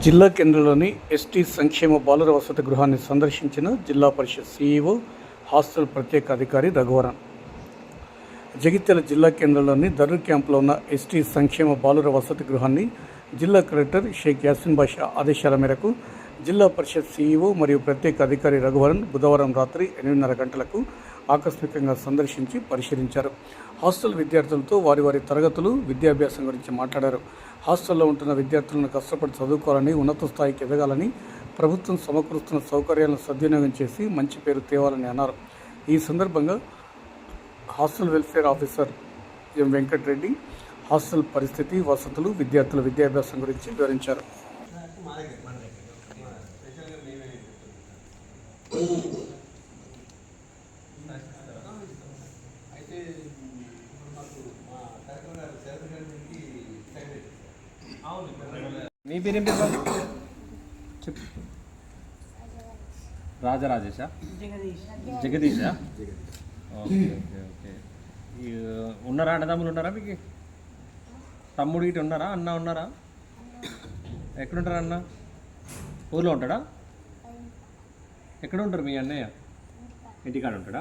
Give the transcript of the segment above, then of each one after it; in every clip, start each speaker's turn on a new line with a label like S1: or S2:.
S1: జిల్లా కేంద్రంలోని ఎస్టీ సంక్షేమ బాలుర వసతి గృహాన్ని సందర్శించిన జిల్లా పరిషత్ సీఈఓ హాస్టల్ ప్రత్యేక అధికారి రఘువరన్. జగిత్యాల జిల్లా కేంద్రంలోని దర్రు క్యాంపులో ఉన్న ఎస్టీ సంక్షేమ బాలుర వసతి గృహాన్ని జిల్లా కలెక్టర్ షేక్ యాసిన్ బాషా ఆదేశాల మేరకు జిల్లా పరిషత్ సీఈఓ మరియు ప్రత్యేక అధికారి రఘువరన్ బుధవారం రాత్రి ఎనిమిదిన్నర గంటలకు ఆకస్మికంగా సందర్శించి పరిశీలించారు. హాస్టల్ విద్యార్థులతో వారి వారి తరగతులు విద్యాభ్యాసం గురించి మాట్లాడారు. హాస్టల్లో ఉంటున్న విద్యార్థులను కష్టపడి చదువుకోవాలని ఉన్నత స్థాయికి ఎదగాలని ప్రభుత్వం సమకూరుస్తున్న సౌకర్యాలను సద్వినియోగం చేసి మంచి పేరు తేవాలని అన్నారు. ఈ సందర్భంగా hostel welfare officer M Venkatareddy hostel పరిస్థితి వసతులు విద్యార్థుల విద్యాభ్యాసం గురించి వివరించారు.
S2: అయితే మీ
S3: పేరేం పేరు చెప్పు. Rajarajesha? Jagadeesha. Okay okay okay. ఉన్నారా అన్నదమ్ములు ఉన్నారా మీకు? తమ్ముడు ఇటు ఉన్నారా? అన్న ఉన్నారా? ఎక్కడుంటారా అన్న? ఊర్లో ఉంటాడా? ఎక్కడ ఉంటారు మీ అన్నయ్య? ఇంటికాడ ఉంటాడా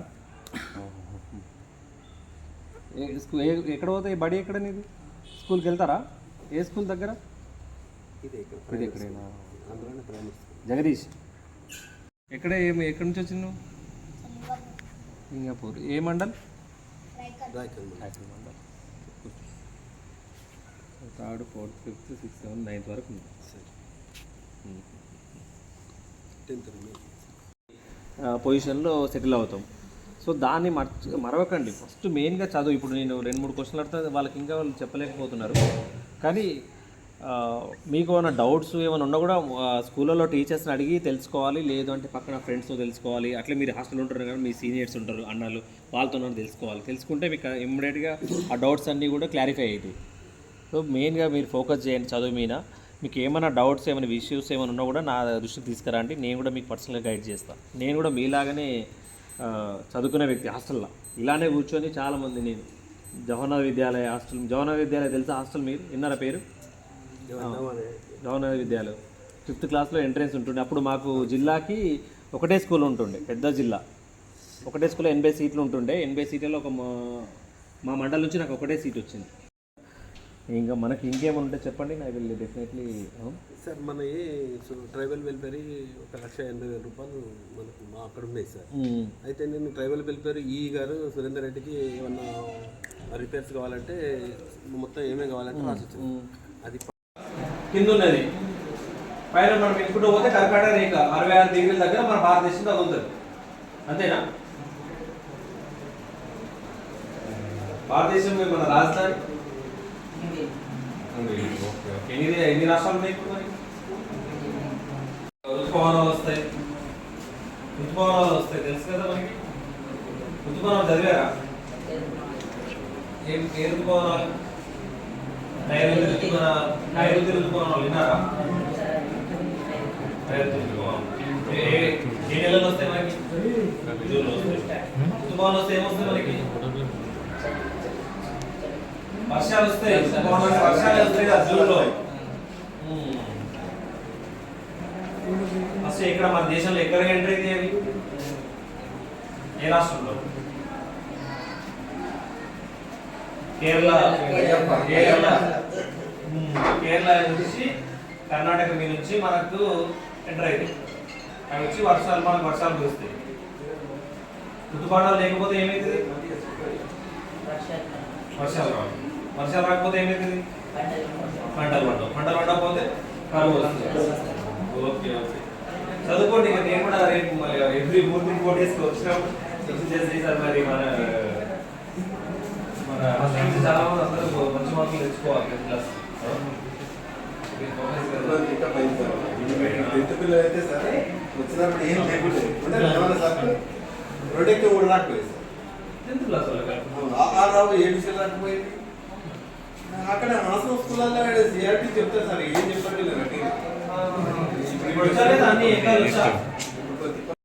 S3: ఏ స్కూల్ ఏ- ఎక్కడ పోతాయి? బడి ఎక్కడ నీది? స్కూల్కి వెళ్తారా ఏ స్కూల్ దగ్గర?
S2: ఇది
S3: ఎక్కడైనా జగదీష్. ఎక్కడ ఏం ఎక్కడి నుంచి వచ్చింది నువ్వు? సింగపూర్. ఏ mandal? Mandal. Third fourth fifth sixth seven ninth వరకు ఉంది.
S2: టెన్త్
S3: పొజిషన్లో సెటిల్ అవుతాం. సో దాన్ని మర్చి మరవకండి. ఫస్ట్ మెయిన్గా చదువు. ఇప్పుడు నేను రెండు మూడు క్వశ్చన్లు అడితే వాళ్ళకి ఇంకా వాళ్ళు చెప్పలేకపోతున్నారు. కానీ మీకు ఏమైనా డౌట్స్ ఏమైనా ఉన్నా కూడా స్కూళ్ళలో టీచర్స్ని అడిగి తెలుసుకోవాలి. లేదు అంటే పక్కన ఫ్రెండ్స్తో తెలుసుకోవాలి. అట్లే మీరు హాస్టల్ ఉంటారు కదా మీ సీనియర్స్ ఉంటారు అన్నలు వాళ్ళతో తెలుసుకోవాలి. తెలుసుకుంటే మీకు ఇమ్మీడియట్గా ఆ డౌట్స్ అన్నీ కూడా క్లారిఫై అవుతాయి. సో మెయిన్గా మీరు ఫోకస్ చేయండి చదువు మీద. మీకు ఏమైనా డౌట్స్ ఏమైనా ఇష్యూస్ ఏమైనా ఉన్నా కూడా నా దృష్టికి తీసుకురండి నేను కూడా మీకు పర్సనల్గా గైడ్ చేస్తాను నేను కూడా మీలాగానే చదువుకునే వ్యక్తి హాస్టల్లో. ఇలానే కూర్చొని చాలామంది నేను. జవహర్లాల్ విద్యాలయ హాస్టల్ జవహర్లాల్ విద్యాలయ తెలుసా హాస్టల్ మీరు? విన్నారా పేరు? జవహర్లాల్ విద్యాలయం. ఫిఫ్త్ క్లాస్లో ఎంట్రన్స్ ఉంటుండే. అప్పుడు మాకు జిల్లాకి ఒకటే స్కూల్ ఉంటుండే పెద్ద జిల్లా. ఒకటే స్కూల్లో ఎనభై సీట్లు ఉంటుండే. ఎనభై సీట్లలో ఒక మా మండలం నుంచి నాకు ఒకటే సీట్ వచ్చింది. ఇంకా మనకి ఇంకేమైనా ఉంటే చెప్పండి నాకు వెళ్ళి డెఫినెట్లీ
S2: సార్ మన సో ట్రైబల్ వెల్ఫేర్ ఒక లక్ష ఎనభై వేల రూపాయలు మనకు మా అక్కడ ఉన్నాయి సార్. అయితే నేను ట్రైబల్ వెల్ఫేర్ ఈ గారు సురేందర్ రెడ్డికి ఏమన్నా రిపేర్స్ కావాలంటే మొత్తం ఏమేమి కావాలంటే రాసి ఇచ్చాను అది
S3: కింద ఉన్నది. పైన మనం ఎక్కుంటూ పోతే కర్కాటక రేఖ అరవై ఆరు డిగ్రీల దగ్గర మన భారతదేశం తగులుతుంది అంతేనా? భారతదేశం మన రాజధాని ఎన్ని ఎన్ని రాష్ట్రాలు ఉన్నాయి ఇప్పుడు మరి ఋతుపవనాలు వస్తాయి. ఋతుపవనాలు వస్తాయి. తెలుసు కదా మనకి? ఋతుపవనాలు చదివారా? ఏం ఏ ఋతుపవనాలు నైరుతి ఋతుపవనాలు నైరుతి ఋతుపవనాలు విన్నారా? నైరుతి ఋతుపవనాలు ఏ నెలలో వస్తాయి మనకి? ఋతుపవనాలు వస్తే ఏమొస్తాయి మనకి? వర్షాలు వస్తాయి. వర్షాలు వస్తాయి. కదా జూన్లో. ఫస్ట్ ఇక్కడ మన దేశంలో ఎక్కడ ఎంటర్ అయితే అవి ఏ రాష్ట్రంలో? కేరళ. కేరళ. కేరళ నుంచి కర్ణాటక మీద నుంచి మనకు ఎంటర్ అవుతాయి అవి వచ్చి వర్షాలు మనకు వర్షాలు కురుస్తాయి. ఋతుపాఠాలు లేకపోతే ఏమవుతుంది వర్షాలు రావు. వర్షాలు రాకపోతే ఏమవుతుంది పంటలు పండవు. పంటలు పండకపోతే కరువు వస్తుంది ఓకే ఓకే. చదువుకోండి ఇక నేను కూడా రేపు మళ్ళీ ఎవ్రీ మూడు ఫోర్ డేస్కి వచ్చినప్పుడు చేసి సార్ మరి మన మన చాలా మంది అందరూ మంచి మార్కులు తెచ్చుకోవాలి క్లాస్.
S2: టెన్త్ పిల్లలు అయితే సార్ వచ్చినప్పుడు ఏం లేకుండా. సార్? ప్రొడక్ట్ కూడా రాకపోయింది సార్.
S3: టెన్త్ క్లాస్ వాళ్ళకి
S2: ఆరావు ఏడు విషయాలు రాకపోయింది? అక్కడ ఆశ్రమ స్కూల్లో సిఆర్టీ చెప్తారు సార్ ఏం చెప్పండి